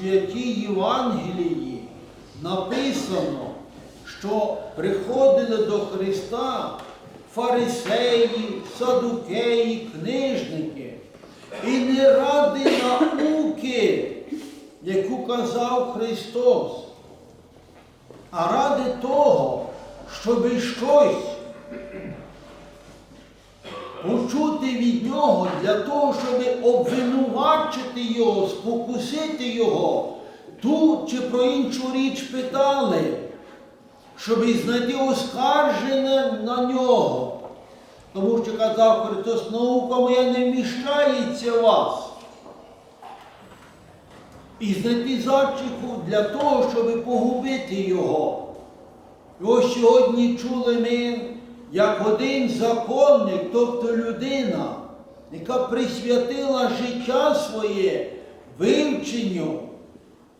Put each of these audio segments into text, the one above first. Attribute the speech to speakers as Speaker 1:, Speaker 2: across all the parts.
Speaker 1: святій Євангелії написано, що приходили до Христа фарисеї, садукеї, книжники. І не ради науки, яку казав Христос, а ради того, щоб щось почути від нього для того, щоб обвинувачити його, спокусити його, ту чи про іншу річ питали, щоб знайти оскарження на нього. Тому що казав Христос, наука моя не вміщається вас. І знайти зачіпку для того, щоб погубити його. І ось сьогодні чули ми, як один законник, тобто людина, яка присвятила життя своє вивченню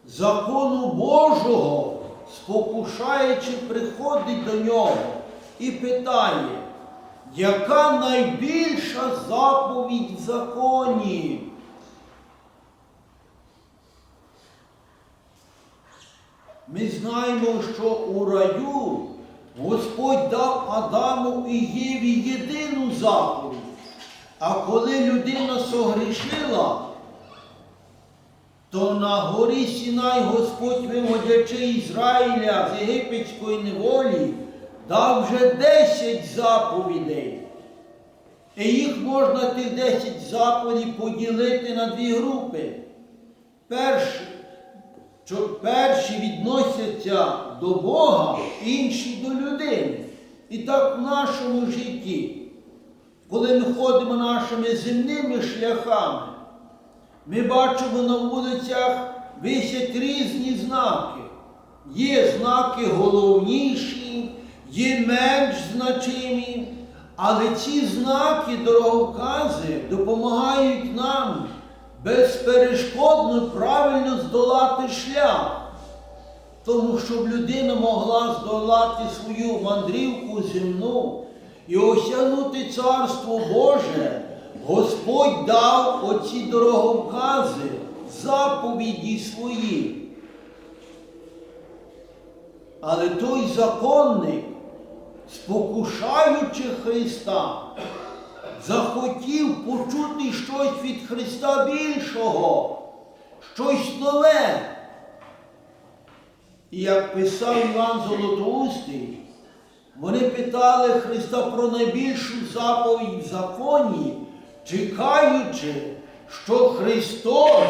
Speaker 1: закону Божого, спокушаючи, приходить до нього і питає, яка найбільша заповідь в законі? Ми знаємо, що у раю Господь дав Адаму і Єві єдину заповідь. А коли людина согрішила, то на горі Сінай Господь, виводячи Ізраїля з єгипетської неволі, дав вже 10 заповідей. І їх можна тих 10 заповідей поділити на дві групи. Перше, що перші відносяться до Бога, інші до людини. І так в нашому житті, коли ми ходимо нашими земними шляхами, ми бачимо на вулицях висять різні знаки. Є знаки головніші, є менш значимі, але ці знаки, дороговкази, допомагають нам безперешкодно правильно здолати шлях. Тому щоб людина могла здолати свою мандрівку земну і осягнути Царство Боже, Господь дав оці дороговкази, заповіді свої. Але той законник, спокушаючи Христа, захотів почути щось від Христа більшого, щось нове. І як писав Іван Золотоустий, вони питали Христа про найбільшу заповідь в законі, чекаючи, що Христос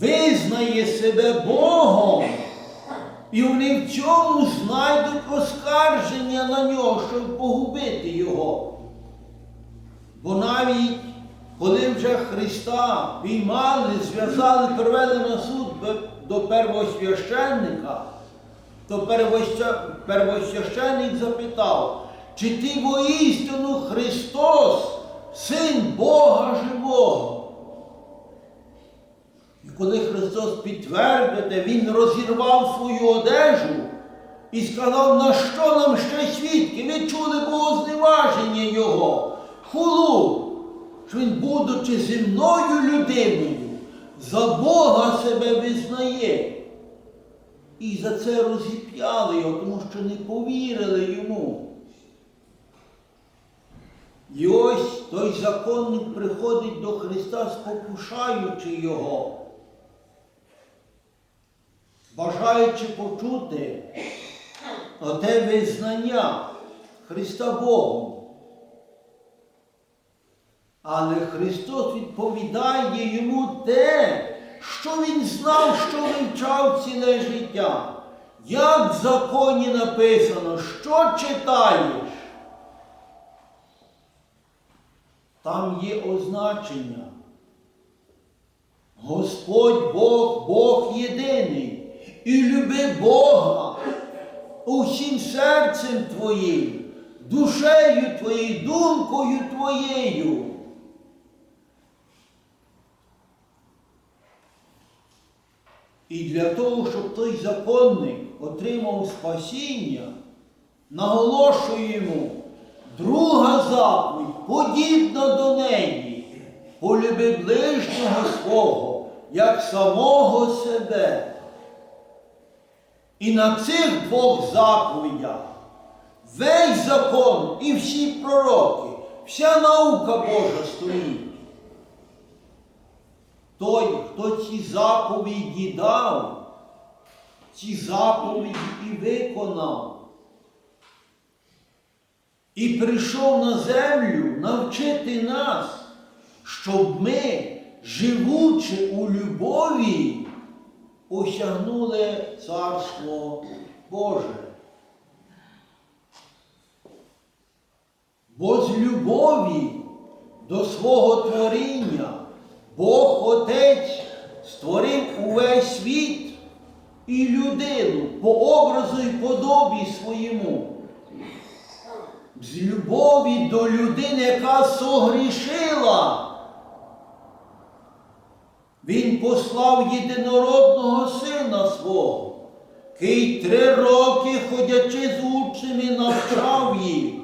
Speaker 1: визнає себе Богом, і вони в цьому знайдуть оскарження на нього, щоб погубити його. Бо навіть коли вже Христа піймали, зв'язали, привели на суд до первосвященника, то первосвященник запитав, чи ти воістину Христос, Син Бога живого? І коли Христос підтвердите, Він розірвав свою одежу і сказав, на що нам ще свідки? Ви чули богозневаження Його, хулу, що він, будучи земною людиною, за Бога себе визнає. І за це розіп'яли його, тому що не повірили йому. І ось той законник приходить до Христа, спокушаючи його, бажаючи почути оте визнання Христа Богом. Але Христос відповідає йому те, що він знав, що вивчав ціле життя. Як в законі написано, що читаєш? Там є означення. Господь Бог, Бог єдиний. І люби Бога усім серцем твоїм, душею твоєю, думкою твоєю. І для того, щоб той законник отримав спасіння, наголошуємо, друга заповідь, подібна до неї, полюби ближнього свого, як самого себе. І на цих двох заповідях весь закон і всі пророки, вся наука Божа стоїть. Той, хто ці заповіді дав, ці заповіді і виконав. І прийшов на землю навчити нас, щоб ми, живучи у любові, осягнули Царство Боже. Бо з любові до свого творіння Бог Отець створив увесь світ і людину по образу і подобі своєму. З любові до людини, яка согрішила. Він послав єдинородного сина свого, який три роки, ходячи з учнями, навчав їх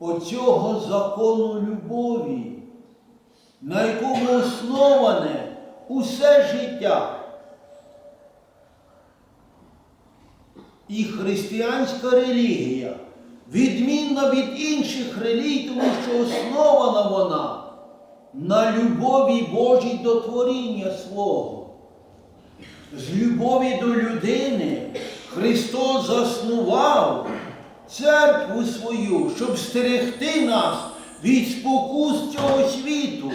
Speaker 1: оцього закону любові, на якому основане усе життя. І християнська релігія відмінна від інших релігій, тому що основана вона на любові Божій до творіння свого. З любові до людини Христос заснував церкву свою, щоб стерегти нас від спокус цього світу.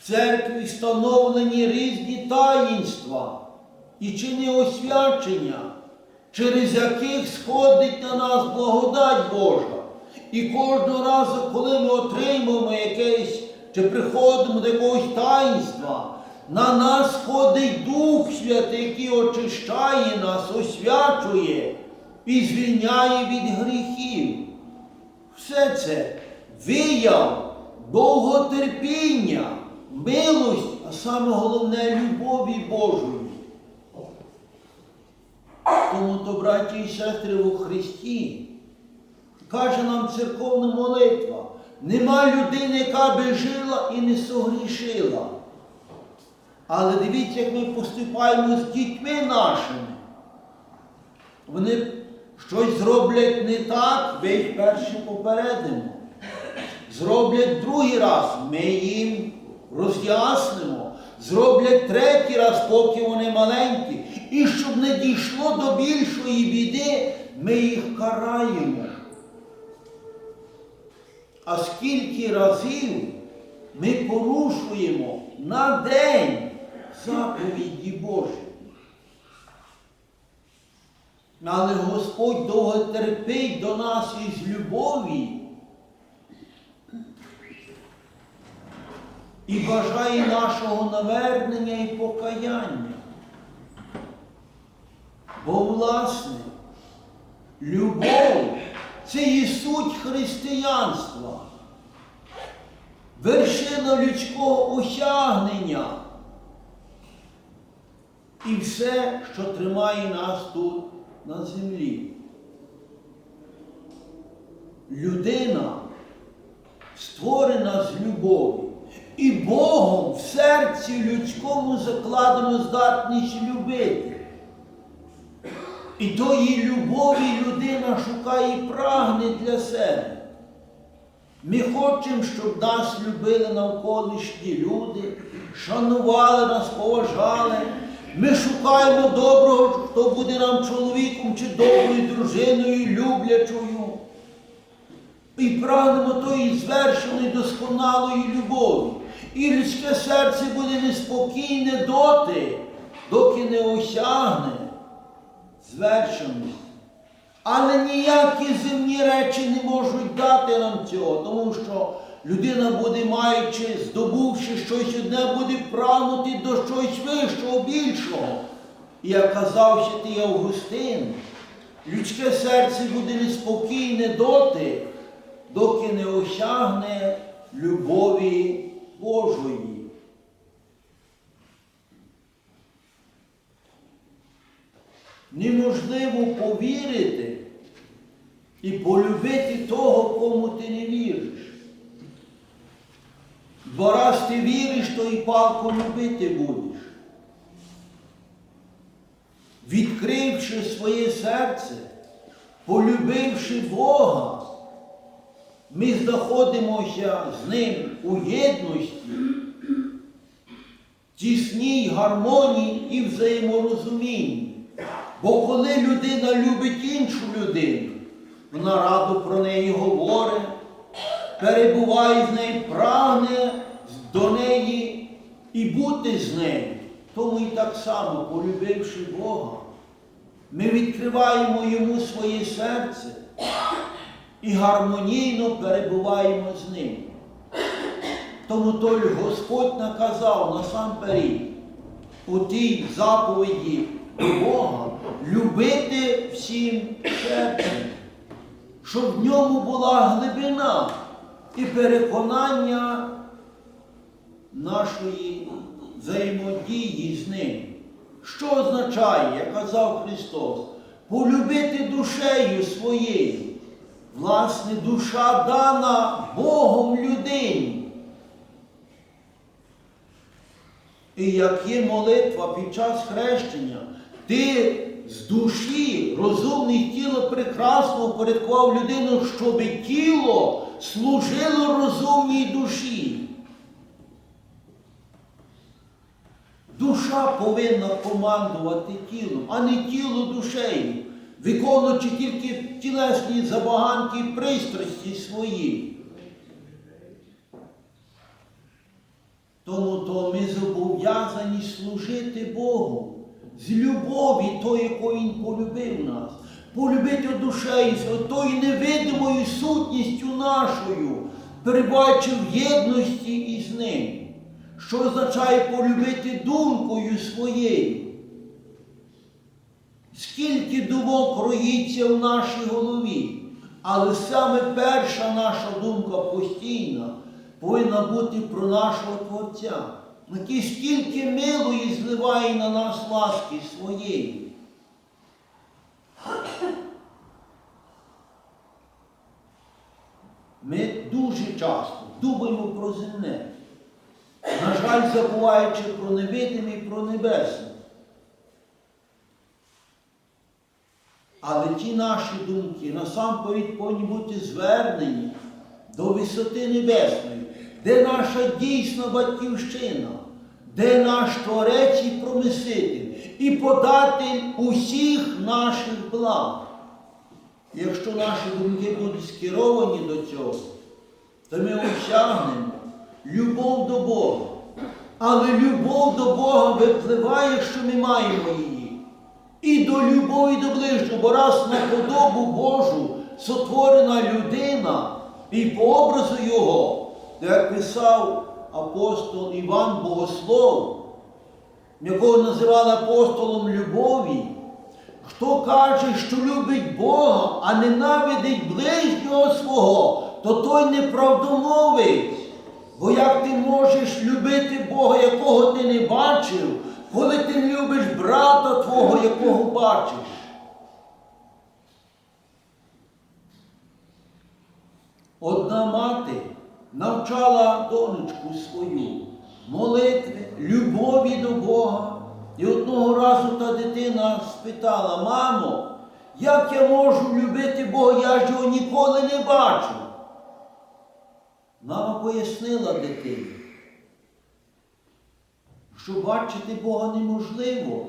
Speaker 1: В церкві встановлені різні таїнства і чини освячення, через яких сходить на нас благодать Божа. І кожного разу, коли ми отримуємо якесь чи приходимо до якогось таїнства, на нас сходить Дух Святий, який очищає нас, освячує і звільняє від гріхів. Все це вияв довготерпіння, милость, а саме головне любові Божої. Тому то, браті і сестри у Христі, каже нам церковна молитва, нема людини, яка би жила і не согрішила. Але дивіться, як ми поступаємо з дітьми нашими. Вони щось зроблять не так, ми їх перші попередимо. Зроблять другий раз, ми їм роз'яснимо. Зроблять третій раз, поки вони маленькі. І щоб не дійшло до більшої біди, ми їх караємо. А скільки разів ми порушуємо на день заповіді Божі. Але Господь довго терпить до нас із любові і бажає нашого навернення і покаяння. Бо, власне, любов це і суть християнства, вершина людського осягнення і все, що тримає нас тут на землі. Людина створена з любові. І Богом в серці людському закладено здатність любити. І тої любові людина шукає і прагне для себе. Ми хочемо, щоб нас любили навколишні люди, шанували нас, поважали. Ми шукаємо доброго, хто буде нам чоловіком чи доброю дружиною, люблячою. І прагнемо тої звершеної, досконалої любові. І людське серце буде неспокійне доти, доки не осягне звершеності. Але ніякі земні речі не можуть дати нам цього, тому що людина буде, маючи, здобувши щось одне, буде прагнути до щось вищого, більшого. І як казав ще ти Августин, людське серце буде неспокійне доти, доки не осягне любові Божої. Неможливо повірити і полюбити того, кому ти не віриш. Бо раз ти віриш, то і палку любити будеш. Відкривши своє серце, полюбивши Бога, ми знаходимося з Ним у єдності, тісній гармонії і взаєморозумінні. Бо коли людина любить іншу людину, вона радо про неї говорить, перебуває з нею, прагне до неї і бути з нею. Тому і так само, полюбивши Бога, ми відкриваємо йому своє серце і гармонійно перебуваємо з ним. Тому той Господь наказав насамперед у тій заповіді Бога любити всім серцем, щоб в ньому була глибина і переконання нашої взаємодії з ним. Що означає, як казав Христос, полюбити душею своєю. Власне, душа дана Богом людині. І як є молитва під час хрещення, ти з душі, розумне тіло прекрасно упорядкував людину, щоб тіло служило розумній душі. Душа повинна командувати тілом, а не тіло душею, виконуючи тільки тілесні забаганки і пристрасті свої. Тому то ми зобов'язані служити Богу з любові, тої, якою Він полюбив нас, полюбити душею, тою невидимою сутністю нашою, перебуваючи в єдності із Ним, що означає полюбити думкою своєю. Скільки думок роїться в нашій голові, але саме перша наша думка постійна повинна бути про нашого Творця, який стільки милої зливає на нас ласки своєї. Ми дуже часто думаємо про земне, на жаль, забуваючи про невидиме і про небесне. Але ті наші думки насамперед повинні бути звернені до висоти небесної, де наша дійсна батьківщина, де наш Творець і промислитель, і податель усіх наших благ. Якщо наші думки будуть скеровані до цього, то ми осягнемо любов до Бога. Але любов до Бога випливає, що ми маємо її. І до любові до ближнього, бо раз на подобу Божу сотворена людина і по образу Його, як писав апостол Іван Богослов, якого називали апостолом любові, хто каже, що любить Бога, а ненавидить ближнього свого, то той неправдомовець. Бо як ти можеш любити Бога, якого ти не бачив, коли ти любиш брата твого, якого бачиш? Одна мати навчала донечку свою молитви, любові до Бога. І одного разу та дитина спитала, мамо, як я можу любити Бога, я ж його ніколи не бачу. Мама пояснила дитині, що бачити Бога неможливо,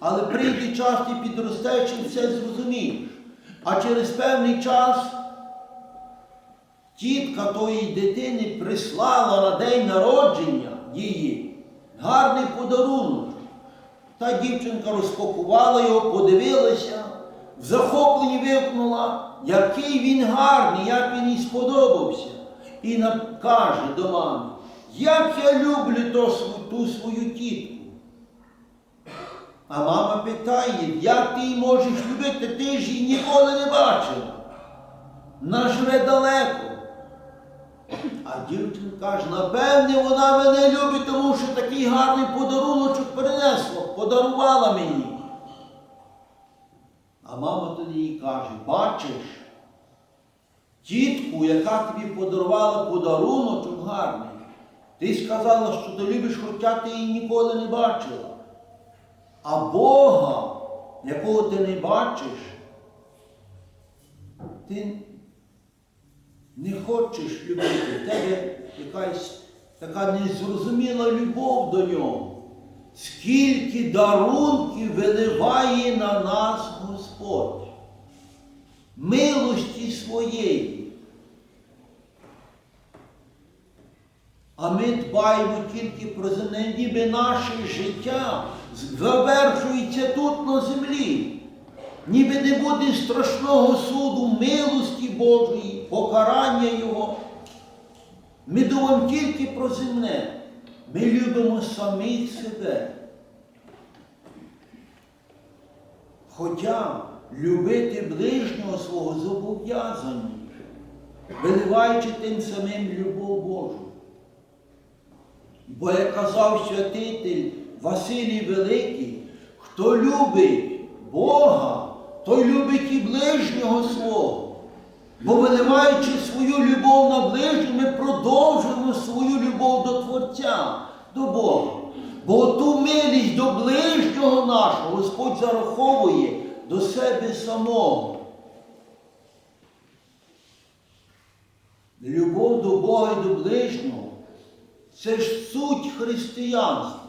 Speaker 1: але прийде час ти підростеш і все зрозумієш. А через певний час тітка тої дитини прислала на день народження її гарний подарунок. Та дівчинка розпакувала його, подивилася, в захопленні вигукнула, який він гарний, як він їй сподобався. І каже до мами, як я люблю ту свою тітку. А мама питає, як ти її можеш любити, ти ж її ніколи не бачила. Вона живе далеко. А дівчинка каже, напевне, вона мене любить, тому що такий гарний подаруночок принесла, подарувала мені. А мама тоді їй каже, бачиш, тітку, яка тобі подарувала подаруночок гарний, Ти сказала, що ти любиш, хоча ти її ніколи не бачила. А Бога, якого ти не бачиш, ти не хочеш любити. В тебе якась така незрозуміла любов до нього. Скільки дарунків виливає на нас Господь, милості своєї. А ми дбаємо тільки про земне, ніби наше життя завершується тут на землі. Ніби не буде страшного суду, милості Божої, покарання Його. Ми думаємо тільки про земне. Ми любимо самих себе. Хоча любити ближнього свого зобов'язані, виливаючи тим самим любов Божу. Бо як казав святитель Василій Великий, хто любить Бога, той любить і ближнього свого. Бо виливаючи свою любов на ближнього, ми продовжуємо свою любов до Творця, до Бога. Бо ту милість до ближнього нашого Господь зараховує до себе самого. Любов до Бога і до ближнього це ж суть християнства,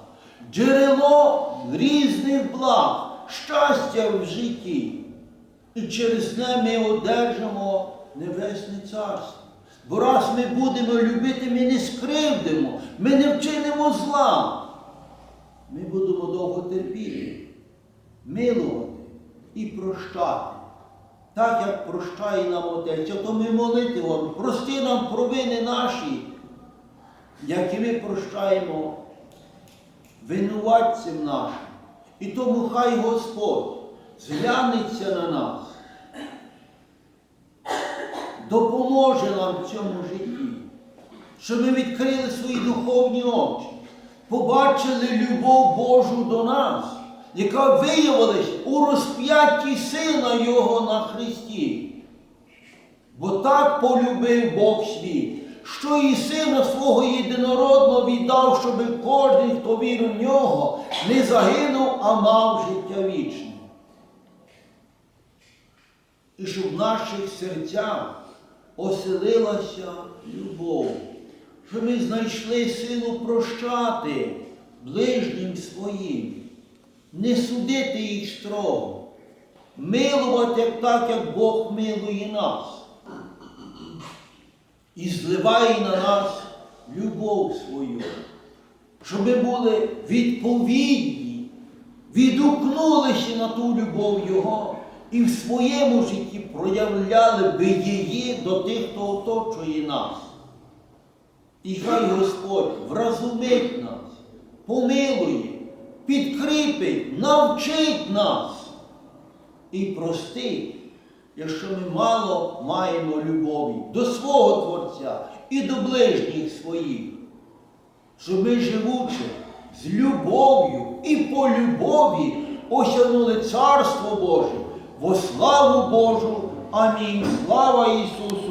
Speaker 1: джерело різних благ, щастя в житті. І через не ми одержимо Небесне Царство. Бо раз ми будемо любити, ми не скривдимо, ми не вчинимо зла. Ми будемо довго терпіти, милувати і прощати. Так як прощає нам Отець, то ми молити вам, прости нам провини наші, як і ми прощаємо винуватцям нашим. І тому хай Господь зглянеться на нас, допоможе нам в цьому житті, щоб ми відкрили свої духовні очі, побачили любов Божу до нас, яка виявилась у розп'ятті Сина Його на Христі. Бо так полюбив Бог світ, що і Сина свого єдинородного віддав, щоб кожен, хто вірив в нього, не загинув, а мав життя вічне. І щоб в наших серцях оселилася любов, щоб ми знайшли силу прощати ближнім своїм, не судити їх строго, милувати так, як Бог милує нас і зливає на нас любов свою, щоб ми були відповідні, відгукнулися на ту любов Його і в своєму житті проявляли би її до тих, хто оточує нас. І хай Господь вразумить нас, помилує, підкріпить, навчить нас і простить, якщо ми мало маємо любові до свого Творця і до ближніх своїх, щоб ми живучи з любов'ю і по любові осягнули Царство Боже во славу Божу. Амінь. Слава Ісусу!